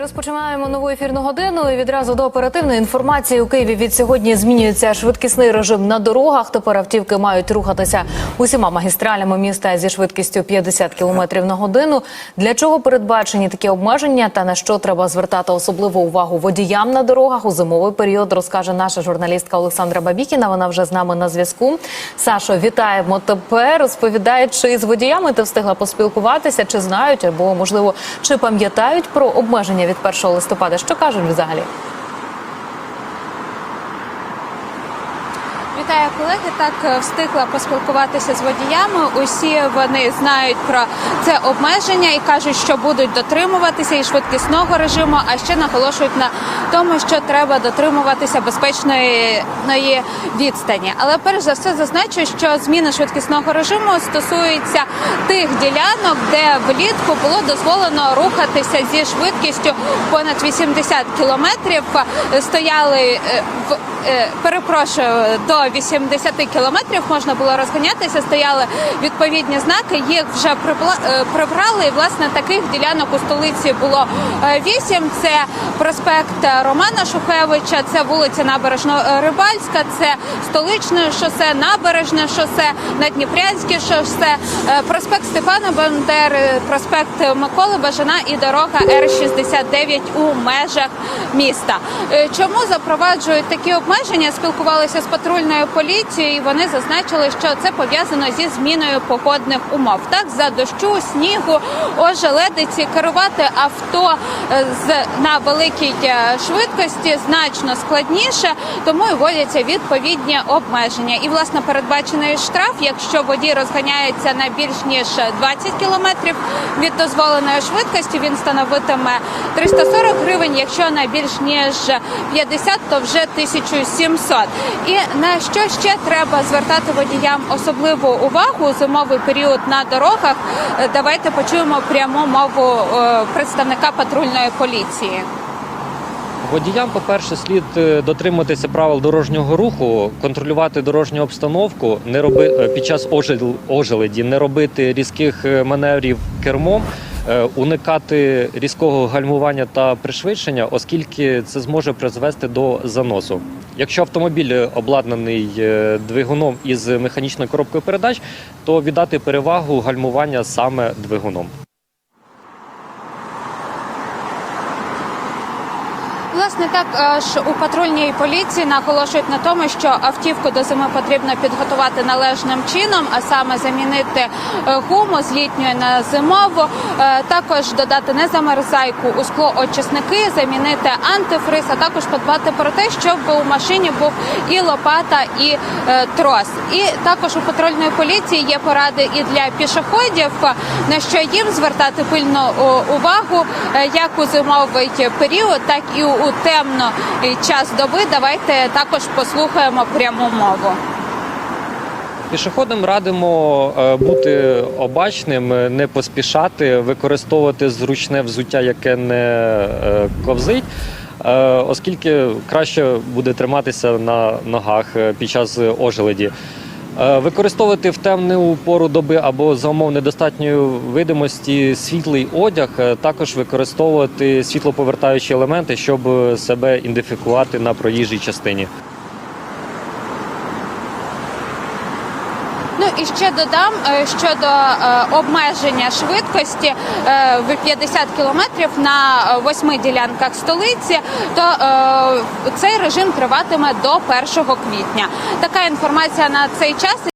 Розпочинаємо нову ефірну годину. І відразу до оперативної інформації у Києві від сьогодні змінюється швидкісний режим на дорогах. Тепер автівки мають рухатися усіма магістралями міста зі швидкістю 50 км на годину. Для чого передбачені такі обмеження та на що треба звертати особливу увагу водіям на дорогах у зимовий період, розкаже наша журналістка Олександра Бабікіна. Вона вже з нами на зв'язку. Сашо, вітаємо тебе. Розповідає, чи з водіями ти встигла поспілкуватися, чи знають або можливо чи пам'ятають про обмеження від 1 листопада. Що кажуть взагалі? Вітаю колеги. Так е, встигла поспілкуватися з водіями. Усі вони знають про це обмеження і кажуть, що будуть дотримуватися і швидкісного режиму. А ще наголошують на тому, що треба дотримуватися безпечної відстані. Але перш за все зазначу, що зміни швидкісного режиму стосуються тих ділянок, де влітку було дозволено рухатися зі швидкістю понад 80 кілометрів. Стояли е, в е, перепрошую до 80 кілометрів можна було розганятися. Стояли відповідні знаки. Їх вже е, прибрали. І власне таких ділянок у столиці було вісім. Це проспект Романа Шухевича, це вулиця Набережно-Рибальська, це столичне шосе, набережне шосе, Надніпрянське шосе, е, проспект Степана Бандери, проспект Миколи Бажана і дорога Р-69 у межах міста. Е, Чому запроваджують такі обмеження? Спілкувалися з патрульною поліцією. і Вони зазначили, що це пов'язано зі зміною погодних умов. Так, за дощу, снігу, ожеледиці керувати авто е, з на великій е, швидкості значно складніше, тому і вводяться відповідні обмеження. І власне передбачений штраф, якщо водій розганяється на більш ніж 20 кілометрів від дозволеної швидкості, він становитиме 340 гривень. Якщо на більш ніж 50, то вже 1700. І на що ще треба звертати водіям особливу увагу у зимовий період на дорогах? Давайте почуємо пряму мову е, представника патрульної поліції. Водіям, по-перше, слід е, дотримуватися правил дорожнього руху, контролювати дорожню обстановку, не роби е, під час ожел- ожеледі, не робити різких е, маневрів кермом, уникати різкого гальмування та пришвидшення, оскільки це зможе призвести до заносу. Якщо автомобіль обладнаний двигуном із механічною коробкою передач, то віддати перевагу гальмування саме двигуном. Власне, так е, у патрульній поліції наголошують на тому, що автівку до зими потрібно підготувати належним чином, а саме замінити е, гуму з літньої на зимову, е, також додати незамерзайку у склоочисники, замінити антифриз, а також подбати про те, щоб у машині був і лопата, і трос. І також у патрульної поліції є поради і для пішоходів, на що їм звертати пильну увагу, як у зимовий період, так і у темний час доби. Давайте також послухаємо пряму мову. Пішоходам радимо е, бути обачним, не поспішати, використовувати зручне взуття, яке не е, ковзить, е, оскільки краще буде триматися на ногах під час ожеледі. Е, Використовувати в темну пору доби або за умов недостатньої видимості світлий одяг, е, також використовувати світлоповертаючі елементи, щоб себе ідентифікувати на проїжджій частині. Ну і ще додам е, щодо е, обмеження швидкості е, в 50 кілометрів на восьми ділянках столиці, то цей режим триватиме до 1 квітня. Така інформація на цей час.